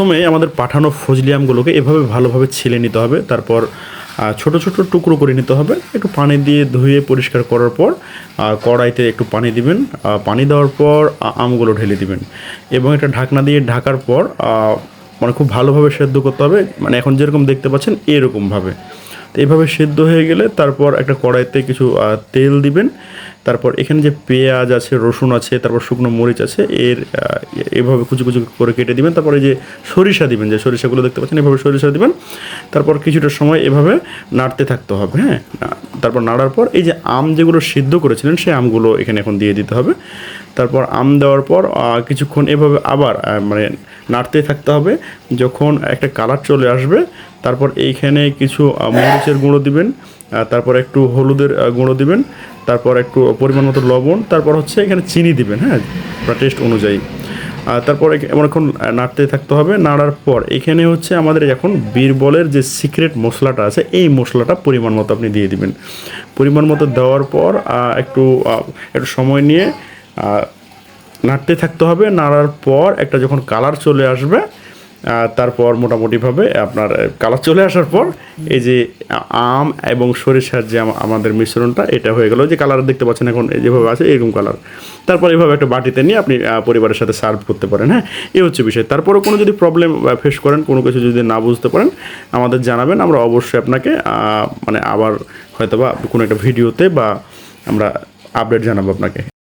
প্রথমে আমাদের পাঠানো ফজলি আমগুলোকে এভাবে ভালোভাবে ছিলে নিতে হবে। তারপর ছোট ছোট টুকরো করে নিতে হবে। একটু পানি দিয়ে ধুয়ে পরিষ্কার করার পর কড়াইতে একটু পানি দিবেন। পানি দেওয়ার পর আমগুলো ঢেলে দিবেন। এবং একটা ঢাকনা দিয়ে ঢাকার পর মানে খুব ভালোভাবে সেদ্ধ করতে হবে। মানে এখন যেরকম দেখতে পাচ্ছেন, এরকমভাবে। তো এইভাবে সেদ্ধ হয়ে গেলে তারপর একটা কড়াইতে কিছু তেল দিবেন। তারপর এখানে যে পেঁয়াজ আছে, রসুন আছে, তারপর শুকনো মরিচ আছে, এর এভাবে কুচু কুচু করে কেটে দিবেন। তারপরে যে সরিষা দিবেন, যে সরিষাগুলো দেখতে পাচ্ছেন, এভাবে সরিষা দিবেন। তারপর কিছুটা সময় এভাবে নাড়তে থাকতে হবে হ্যাঁ? তারপর নাড়ার পর এই যে আম যেগুলো সিদ্ধ করেছিলেন সেই আমগুলো এখানে এখন দিয়ে দিতে হবে। তারপর আম দেওয়ার পর কিছুক্ষণ এভাবে আবার মানে নাড়তে থাকতে হবে। যখন একটা কালার চলে আসবে, তারপর এইখানে কিছু মরিচের গুঁড়ো দিবেন। তারপর একটু হলুদের গুঁড়ো দিবেন, তারপর একটু পরিমাণ মতো লবণ, তারপর হচ্ছে এখানে চিনি দিবেন হ্যাঁ আপনার টেস্ট অনুযায়ী। তারপর এখ- অনেকক্ষণ নাড়তে থাকতে হবে, নাড়ার পর এখানে হচ্ছে আমাদের এখন বীরবলের যে সিক্রেট মশলাটা আছে, এই মশলাটা পরিমাণ মতো আপনি দিয়ে দিবেন। পরিমাণ মতো দেওয়ার পর একটু একটু সময় নিয়ে নাড়তে থাকতে হবে, নাড়ার পর একটা যখন কালার চলে আসবে তারপর মোটামুটিভাবে আপনার কালার চলে আসার পর এই যে আম এবং সরিষার যে আমাদের মিশ্রণটা, এটা হয়ে গেল যে কালার দেখতে পাচ্ছেন এখন যেভাবে আছে এরকম কালার। তারপর এইভাবে একটা বাটিতে নিয়ে আপনি পরিবারের সাথে সার্ভ করতে পারেন হ্যাঁ? এই হচ্ছে বিষয়। তারপরে কোনো যদি প্রবলেম ফেস করেন, কোনো কিছু যদি না বুঝতে পারেন, আমাদের জানাবেন, আমরা অবশ্যই আপনাকে মানে আবার হয়তো বা কোনো একটা ভিডিওতে বা আমরা আপডেট জানাব আপনাকে।